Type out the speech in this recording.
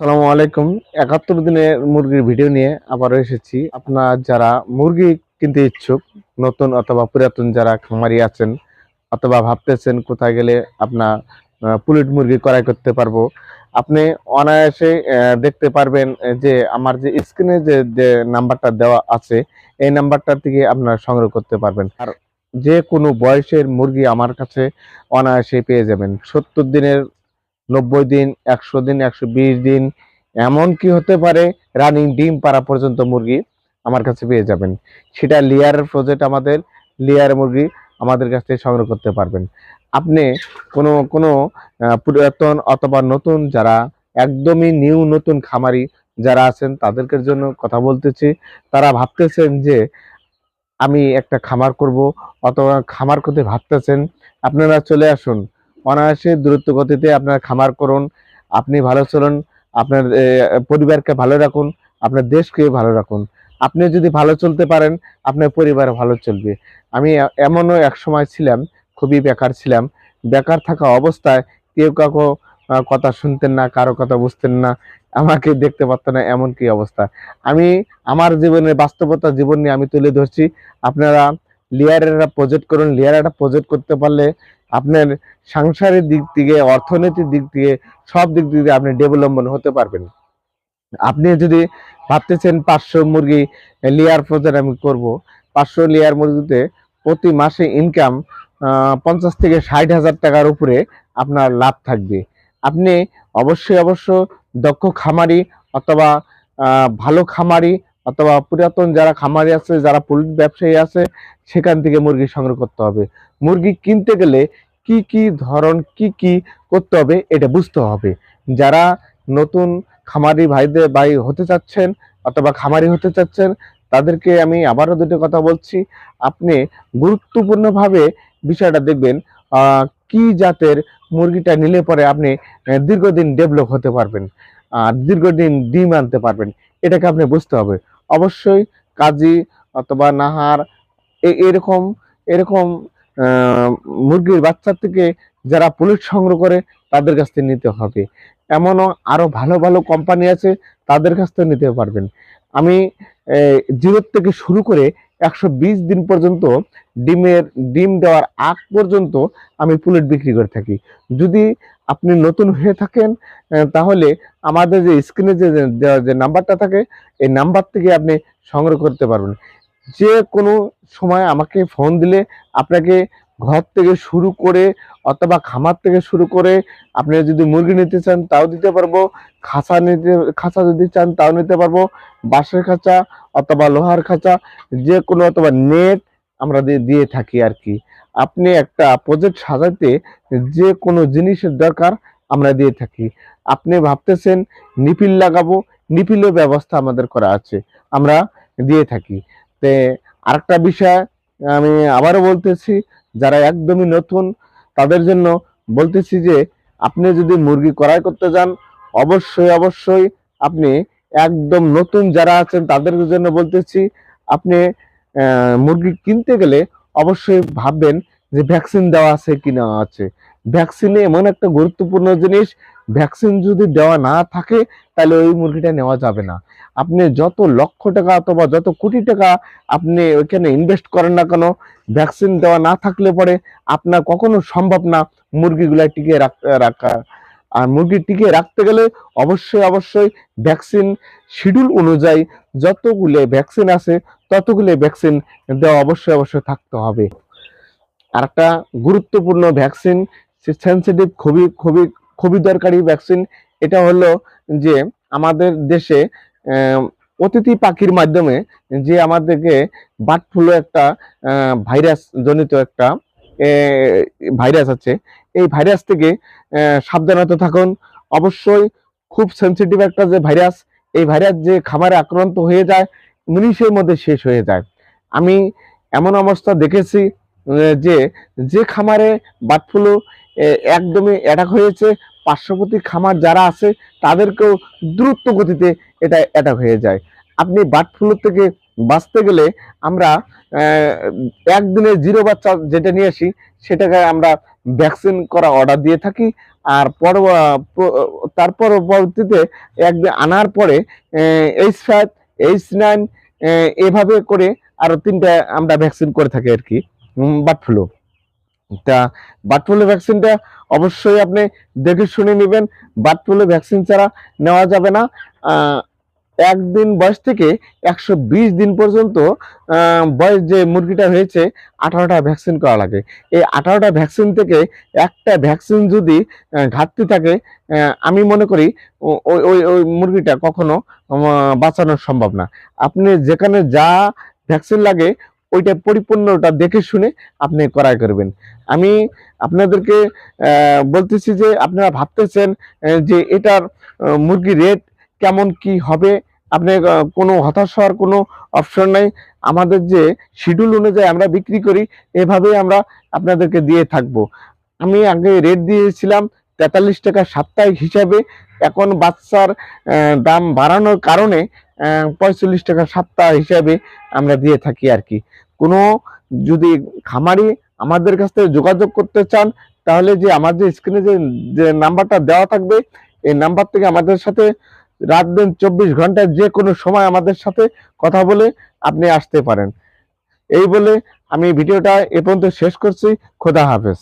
সালামু আলাইকুম। একাত্তর দিনের মুরগির ভিডিও নিয়ে আবারও এসেছি। আপনার যারা মুরগি কিনতে ইচ্ছুক, নতুন অথবা পুরাতন যারা খামারি আছেন অথবা ভাবতেছেন কোথায় গেলে আপনার পুলিট মুরগি ক্রয় করতে পারব, আপনি অনায়াসে দেখতে পারবেন যে আমার যে স্ক্রিনে যে যে নাম্বারটা দেওয়া আছে, এই নাম্বারটা থেকে আপনারা সংগ্রহ করতে পারবেন। আর যে কোনো বয়সের মুরগি আমার কাছে অনায়াসে পেয়ে যাবেন। সত্তর দিনের নব্বই দিন, একশো দিন, একশো বিশ দিন, এমন কি হতে পারে রানিং ডিম পাড়া পর্যন্ত মুরগি আমার কাছে পেয়ে যাবেন। সেটা লেয়ারের প্রজেক্ট আমাদের লেয়ার মুরগি আমাদের কাছ থেকে সংগ্রহ করতে পারবেন। আপনি কোনো কোনো পুরাতন অথবা নতুন যারা একদমই নিউ নতুন খামারি যারা আছেন, তাদেরকে জন্য কথা বলতেছি। তারা ভাবতেছেন যে আমি একটা খামার করব অথবা খামার করতে ভাবতেছেন। আপনারা চলে আসুন। অনায়াসে দূরত্ব গতিতে আপনার খামার করুন। আপনি ভালো চলুন, আপনার পরিবারকে ভালো রাখুন, আপনার দেশকে ভালো রাখুন। আপনি যদি ভালো চলতে পারেন, আপনার পরিবার ভালো চলবে। আমি এমনও এক সময় ছিলাম, খুবই বেকার ছিলাম। বেকার থাকা অবস্থায় কেউ কাউকে কথা শুনতেন না, কারও কথা বুঝতেন না, আমাকে দেখতে পারতো না এমন কি অবস্থা। আমি, আমার জীবনের বাস্তবতা, জীবন নিয়ে আমি তুলে ধরছি। আপনারা লেয়ারের প্রজেক্ট করুন লেয়ার একটা প্রজেক্ট করতে পারলে আপনার সাংসারিক দিক থেকে, অর্থনৈতিক দিক থেকে, সব দিক থেকে আপনি ডেভেলপমেন্ট হতে পারবেন। আপনি যদি ভাবতেছেন পাঁচশো মুরগি লেয়ার প্রজেক্ট আমি করব, পাঁচশো লেয়ার মুরগিতে প্রতি মাসে ইনকাম পঞ্চাশ থেকে ষাট হাজার টাকার উপরে আপনার লাভ থাকবে। আপনি অবশ্যই অবশ্য দক্ষ খামারি অথবা ভালো খামারি অথবা পুরাতন যারা খামারি আছে, যারা পুলিশ ব্যবসায়ী আছে, সেখান থেকে মুরগি সংগ্রহ করতে হবে। মুরগি কিনতে গেলে কি কি ধরন, কি কি করতে হবে, এটা বুঝতে হবে। যারা নতুন খামারি ভাইদের ভাই হতে চাচ্ছেন অথবা খামারি হতে চাচ্ছেন, তাদেরকে আমি আবারও দুটো কথা বলছি। আপনি গুরুত্বপূর্ণভাবে বিষয়টা দেখবেন কি জাতের মুরগিটা নিলে পরে আপনি দীর্ঘদিন ডেভেলপ হতে পারবেন, আর দীর্ঘদিন ডিম আনতে পারবেন, এটাকে আপনি বুঝতে হবে। অবশ্যই কাজী অথবা নাহার এরকম এরকম মুরগির বাচ্চা থেকে যারা পুলিশ সংগ্রহ করে তাদের কাছ থেকে নিতে হবে। এমনও আরও ভালো ভালো কোম্পানি আছে, তাদের কাছ থেকে নিতে পারবেন। আমি জিরোর থেকে শুরু করে একশো বিশ দিন পর্যন্ত ডিমের, ডিম দেওয়ার আগ পর্যন্ত আমি পুলেট বিক্রি করে থাকি। যদি আপনি নতুন হয়ে থাকেন তাহলে আমাদের যে স্ক্রিনে যে যে নাম্বারটা থাকে, এই নাম্বার থেকে আপনি সংগ্রহ করতে পারবেন। যে কোনো সময় আমাকে ফোন দিলে আপনাকে ঘর থেকে শুরু করে অথবা খামার থেকে শুরু করে আপনি যদি মুরগি নিতে চান, তাও দিতে পারব। খাঁচা নিতে খাঁচা যদি চান, তাও নিতে পারব। বাঁশের খাঁচা অথবা লোহার খাঁচা, যে কোনো অথবা নেট আমরা দিয়ে থাকি আর কি। আপনি একটা প্রজেক্ট সাজাতে যে কোনো জিনিসের দরকার আমরা দিয়ে থাকি। আপনি ভাবতেছেন নিপিল লাগাবো, নিপিলের ব্যবস্থা আমাদের করা আছে, আমরা দিয়ে থাকি। তে আরেকটা বিষয় আমি আবারও বলতেছি, যারা একদমই নতুন তাদের জন্য বলতেছি যে, আপনি যদি মুরগি ক্রয় করতে যান, অবশ্যই অবশ্যই আপনি একদম নতুন যারা আছেন তাদের জন্য বলতেছি, আপনি মুরগি কিনতে গেলে অবশ্যই ভাববেন যে ভ্যাকসিন দেওয়া আছে কি না আছে ভ্যাকসিনে এমন একটা গুরুত্বপূর্ণ জিনিস ভ্যাকসিন যদি দেওয়া না থাকে, তাহলে ওই মুরগিটা নেওয়া যাবে না। আপনি যত লক্ষ টাকা অথবা যত কোটি টাকা আপনি ওইখানে ইনভেস্ট করেন না কেন, ভ্যাকসিন দেওয়া না থাকলে পরে আপনার কখনো সম্ভব না মুরগিগুলা টিকে রাখ- আর মুরগি টিকে রাখতে গেলে অবশ্যই অবশ্যই ভ্যাকসিন শিডিউল অনুযায়ী যতগুলো ভ্যাকসিন আছে, ততগুলো ভ্যাকসিন দেওয়া অবশ্যই অবশ্যই থাকতে হবে। আর একটা গুরুত্বপূর্ণ ভ্যাকসিন সেন্সিটিভ খুবই খুবই খুবই দরকারি ভ্যাকসিন এটা হলো যে আমাদের দেশে অতিথি পাখির মাধ্যমে যে আমাদেরকে বার্ড ফ্লু একটা ভাইরাস জনিত একটা ভাইরাস আছে। এই ভাইরাস থেকে সাবধানতা থাকুন। অবশ্যই খুব সেন্সিটিভ একটা যে ভাইরাস এই ভাইরাস যে খামারে আক্রান্ত হয়ে যায়, মিনিটের মধ্যে শেষ হয়ে যায়। আমি এমন অবস্থা দেখেছি যে যে খামারে বার্ড ফ্লু একদমই অ্যাটাক হয়েছে। পার্শ্ববর্তী খামার যারা আছে, তাদেরকেও দ্রুত গতিতে এটা অ্যাটাক হয়ে যায়। আপনি বার্ড ফ্লু থেকে বাঁচতে গেলে আমরা একদিনে জিরো বাচ্চা যেটা নিয়ে আসি, সেটাকে আমরা ভ্যাকসিন করা অর্ডার দিয়ে থাকি। আর পর তার পরবর্তীতে একদিন আনার পরে এইচ ফাইভ এইচ নাইন এভাবে করে আরও তিনটা আমরা ভ্যাকসিন করে থাকি আর কি বার্ড ফ্লু তা বার্ড ফ্লু ভ্যাকসিনটা অবশ্যই আপনি দেখে শুনে নেবেন। বার্ড ফ্লু ভ্যাকসিন ছাড়া নেওয়া যাবে না। একদিন বয়স থেকে একশো বিশ দিন পর্যন্ত বয়স যে মুরগিটা হয়েছে, আঠারোটা ভ্যাকসিন করা লাগে। এই আঠারোটা ভ্যাকসিন থেকে একটা ভ্যাকসিন যদি ঘাটতি থাকে আমি মনে করি ওই ওই ওই মুরগিটা কখনো বাঁচানো সম্ভব না। আপনি যেখানে যা ভ্যাকসিন লাগে ওইটা পরিপূর্ণটা দেখে শুনে আপনি করাই করবেন। আমি আপনাদেরকে বলতেছি যে আপনারা ভাবতেছেন যে এটার মুরগি রেট কেমন কি হবে? আপনি কোনো হতাশ হওয়ার কোনো অপশন নাই। আমাদের যে শিডিউল অনুযায়ী আমরা বিক্রি করি, এভাবেই আমরা আপনাদেরকে দিয়ে থাকব। আমি আগে রেট দিয়েছিলাম তেতাল্লিশ টাকা সাপ্তাহিক হিসাবে। এখন বাচ্চার দাম বাড়ানোর কারণে পঁয়তাল্লিশ টাকা সপ্তাহ হিসাবে আমরা দিয়ে থাকি আর কি। কোনো যদি খামারি আমাদের কাছ থেকে যোগাযোগ করতে চান, তাহলে যে আমার যে স্ক্রিনে যে যে নাম্বারটা দেওয়া থাকবে, এই নাম্বার থেকে আমাদের সাথে রাত দিন চব্বিশ ঘণ্টা যে কোনো সময় আমাদের সাথে কথা বলে আপনি আসতে পারেন। এই বলে আমি ভিডিওটা এ পর্যন্ত শেষ করছি। খোদা হাফেজ।